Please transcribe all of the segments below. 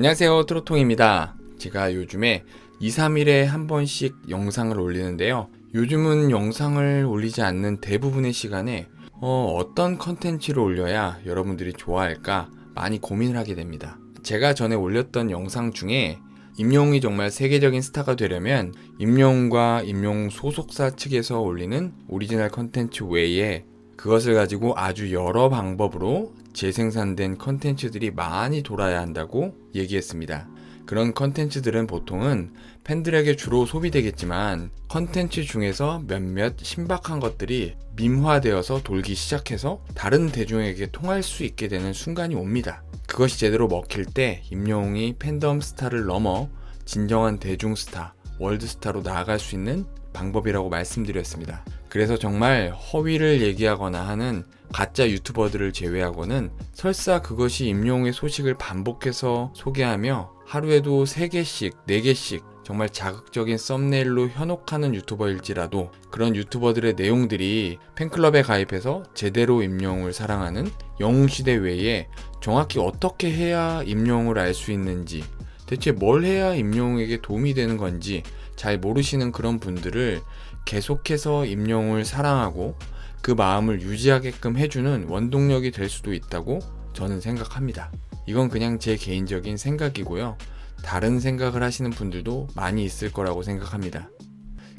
안녕하세요. 트로통입니다. 제가 요즘에 2, 3일에 한 번씩 영상을 올리는데요. 요즘은 영상을 올리지 않는 대부분의 시간에 어, 어떤 컨텐츠를 올려야 여러분들이 좋아할까 많이 고민을 하게 됩니다. 제가 전에 올렸던 영상 중에 임영웅이 정말 세계적인 스타가 되려면 임영웅과 임영웅 소속사 측에서 올리는 오리지널 컨텐츠 외에 그것을 가지고 아주 여러 방법으로 재생산된 컨텐츠들이 많이 돌아야 한다고 얘기했습니다. 그런 컨텐츠들은 보통은 팬들에게 주로 소비되겠지만 컨텐츠 중에서 몇몇 신박한 것들이 밈화되어서 돌기 시작해서 다른 대중에게 통할 수 있게 되는 순간이 옵니다. 그것이 제대로 먹힐 때 임영웅이 팬덤 스타를 넘어 진정한 대중 스타, 월드 스타로 나아갈 수 있는 방법이라고 말씀드렸습니다. 그래서 정말 허위를 얘기하거나 하는 가짜 유튜버들을 제외하고는 설사 그것이 임영웅의 소식을 반복해서 소개하며 하루에도 3개씩, 4개씩 정말 자극적인 썸네일로 현혹하는 유튜버일지라도 그런 유튜버들의 내용들이 팬클럽에 가입해서 제대로 임영웅을 사랑하는 영웅시대 외에 정확히 어떻게 해야 임영웅을 알 수 있는지 대체 뭘 해야 임영웅에게 도움이 되는 건지 잘 모르시는 그런 분들을 계속해서 임영웅을 사랑하고 그 마음을 유지하게끔 해주는 원동력이 될 수도 있다고 저는 생각합니다. 이건 그냥 제 개인적인 생각이고요. 다른 생각을 하시는 분들도 많이 있을 거라고 생각합니다.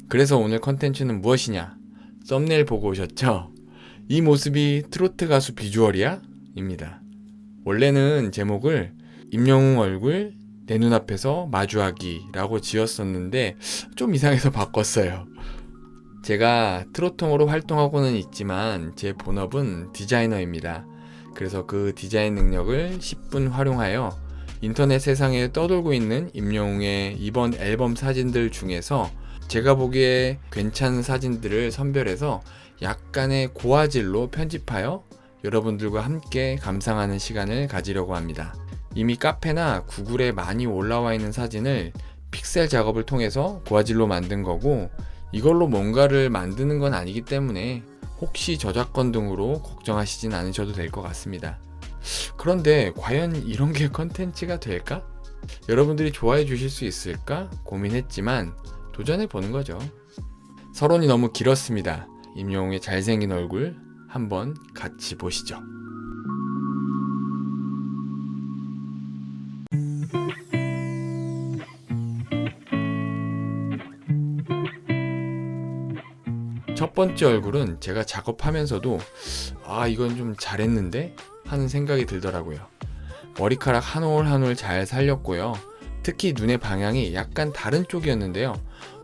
그래서 오늘 컨텐츠는 무엇이냐? 썸네일 보고 오셨죠? 이 모습이 트로트 가수 비주얼이야? 입니다. 원래는 제목을 임영웅 얼굴 내 눈앞에서 마주하기라고 지었었는데 좀 이상해서 바꿨어요. 제가 트로통으로 활동하고는 있지만 제 본업은 디자이너입니다. 그래서 그 디자인 능력을 10분 활용하여 인터넷 세상에 떠돌고 있는 임영웅의 이번 앨범 사진들 중에서 제가 보기에 괜찮은 사진들을 선별해서 약간의 고화질로 편집하여 여러분들과 함께 감상하는 시간을 가지려고 합니다. 이미 카페나 구글에 많이 올라와 있는 사진을 픽셀 작업을 통해서 고화질로 만든 거고 이걸로 뭔가를 만드는 건 아니기 때문에 혹시 저작권 등으로 걱정하시진 않으셔도 될 것 같습니다. 그런데 과연 이런 게 컨텐츠가 될까? 여러분들이 좋아해 주실 수 있을까? 고민했지만 도전해 보는 거죠. 서론이 너무 길었습니다. 임영웅의 잘생긴 얼굴 한번 같이 보시죠. 첫 번째 얼굴은 제가 작업하면서도 아 이건 좀 잘했는데 하는 생각이 들더라고요. 머리카락 한 올 한 올 잘 살렸고요. 특히 눈의 방향이 약간 다른 쪽이었는데요.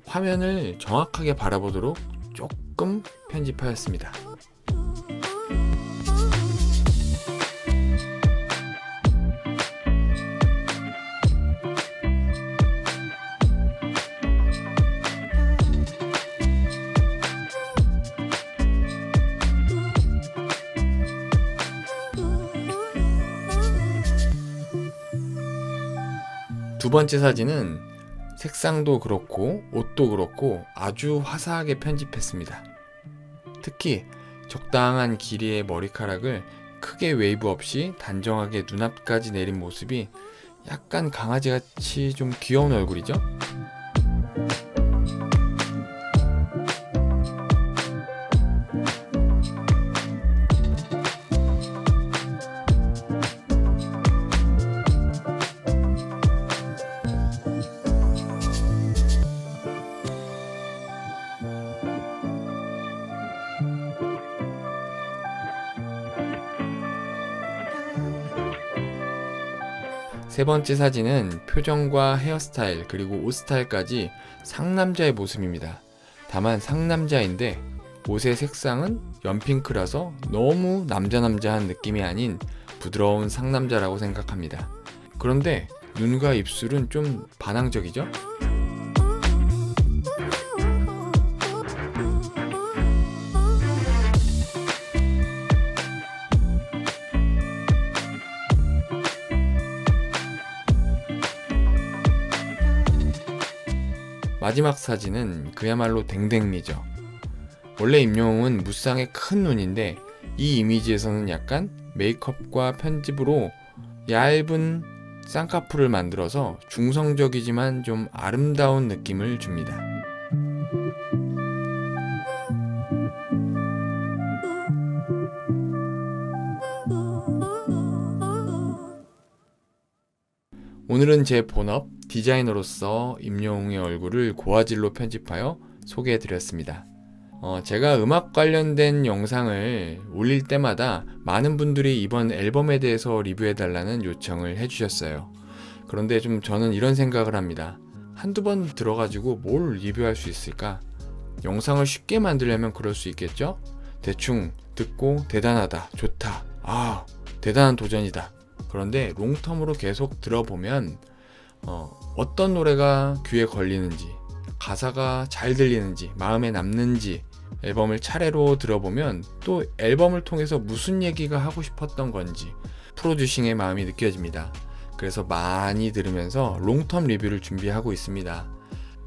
화면을 정확하게 바라보도록 조금 편집하였습니다. 두 번째 사진은 색상도 그렇고 옷도 그렇고 아주 화사하게 편집했습니다. 특히 적당한 길이의 머리카락을 크게 웨이브 없이 단정하게 눈앞까지 내린 모습이 약간 강아지같이 좀 귀여운 얼굴이죠? 세 번째 사진은 표정과 헤어스타일 그리고 옷 스타일까지 상남자의 모습입니다. 다만 상남자인데 옷의 색상은 연핑크라서 너무 남자남자한 느낌이 아닌 부드러운 상남자라고 생각합니다. 그런데 눈과 입술은 좀 반항적이죠? 마지막 사진은 그야말로 댕댕미죠. 원래 임영웅은 무쌍의 큰 눈인데 이 이미지에서는 약간 메이크업과 편집으로 얇은 쌍꺼풀을 만들어서 중성적이지만 좀 아름다운 느낌을 줍니다. 오늘은 제 본업 디자이너로서 임영웅의 얼굴을 고화질로 편집하여 소개해 드렸습니다. 어, 제가 음악 관련된 영상을 올릴 때마다 많은 분들이 이번 앨범에 대해서 리뷰해 달라는 요청을 해 주셨어요. 그런데 좀 저는 이런 생각을 합니다. 한두 번 들어가지고 뭘 리뷰할 수 있을까? 영상을 쉽게 만들려면 그럴 수 있겠죠? 대충 듣고 대단하다, 좋다, 아, 대단한 도전이다. 그런데 롱텀으로 계속 들어보면 어, 어떤 노래가 귀에 걸리는지 가사가 잘 들리는지 마음에 남는지 앨범을 차례로 들어보면 또 앨범을 통해서 무슨 얘기가 하고 싶었던 건지 프로듀싱의 마음이 느껴집니다. 그래서 많이 들으면서 롱텀 리뷰를 준비하고 있습니다.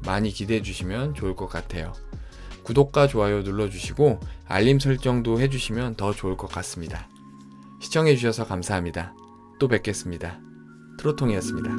많이 기대해 주시면 좋을 것 같아요. 구독과 좋아요 눌러주시고 알림 설정도 해주시면 더 좋을 것 같습니다. 시청해 주셔서 감사합니다. 또 뵙겠습니다. 트로통이었습니다.